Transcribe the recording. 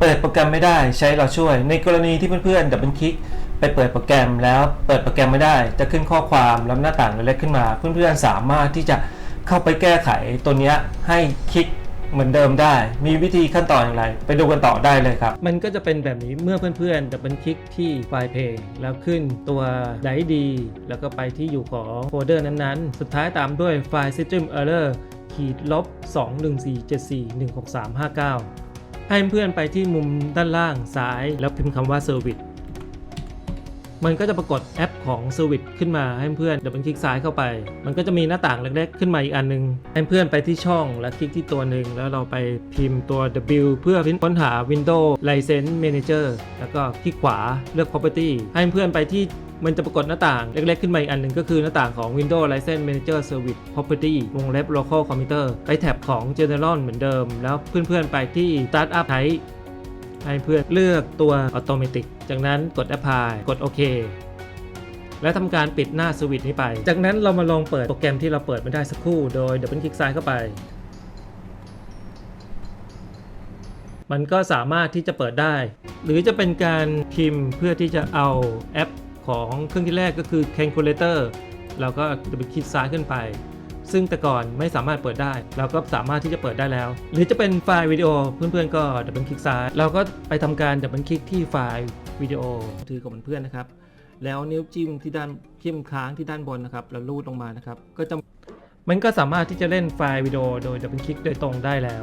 เปิดโปรแกรมไม่ได้ใช้เราช่วย ในกรณีที่เพื่อนๆดับเบิลคลิกไปเปิดโปรแกรมแล้วเปิดโปรแกรมไม่ได้ จะขึ้นข้อความแล้วหน้าต่างเล็กๆขึ้นมา เพื่อนๆสามารถที่จะเข้าไปแก้ไขตัวนี้ให้คลิกเหมือนเดิมได้ มีวิธีขั้นตอนอย่างไร ไปดูกันต่อได้เลยครับ มันก็จะเป็นแบบนี้เมื่อเพื่อนๆดับเบิลคลิกที่ไฟล์เพลงแล้วขึ้นตัวไดดี แล้วก็ไปที่อยู่ของโฟลเดอร์นั้นๆ สุดท้ายตามด้วยไฟล์ system error ขีดลบ 214741635 9 ให้เพื่อนไปที่มุมด้านล่างซ้าย แล้วพิมพ์คำว่า Service มันก็จะปรากฏแอปของ Service ขึ้นมาให้เพื่อนเดี๋ยวมันคลิกซ้ายเข้าไป มันก็จะมีหน้าต่างเล็กๆ ขึ้นมาอีกอันนึง ให้เพื่อนไปที่ช่องแล้วคลิกที่ตัวหนึ่งแล้วเราไปพิมพ์ตัว W เพื่อค้นหา Windows License Manager แล้วก็คลิกขวาเลือก Property ให้เพื่อนไปที่มันจะปรากฏหน้าต่างเล็กๆ ขึ้นมาอีกอันหนึ่งก็คือหน้าต่างของ Windows License Manager Service Property วงเล็บ Local Computer ไปแท็บของ General เหมือนเดิม แล้วเพื่อนๆไปที่ Startup Type ให้เพื่อนเลือกตัว Automatic จากนั้นกด Apply กดโอเคและทำการปิดหน้าสวิตช์นี้ไป จากนั้นเรามาลองเปิดโปรแกรมที่เราเปิดไม่ได้สักครู่โดยดับเบิลคลิกซ้ายเข้าไป มันก็สามารถที่จะเปิดได้ หรือจะเป็นการพิมพ์เพื่อที่จะเอาแอปของเครื่องที่แรกก็คือ Calculator เราก็ดับเบิลคลิกซ้ายขึ้นไป ซึ่งแต่ก่อนไม่สามารถเปิดได้ เราก็สามารถที่จะเปิดได้แล้ว หรือจะเป็นไฟล์วิดีโอเพื่อนๆก็ดับเบิลคลิกซ้าย เราก็ไปทำการดับเบิลคลิกที่ไฟล์วิดีโอถือของเพื่อนๆนะครับ แล้วนิ้วจิ้มที่ด้านจิ้มค้างที่ด้านบนนะครับแล้วลูดลงมานะครับก็จะมันก็สามารถที่จะเล่นไฟล์วิดีโอโดยดับเบิลคลิกโดยตรงได้แล้ว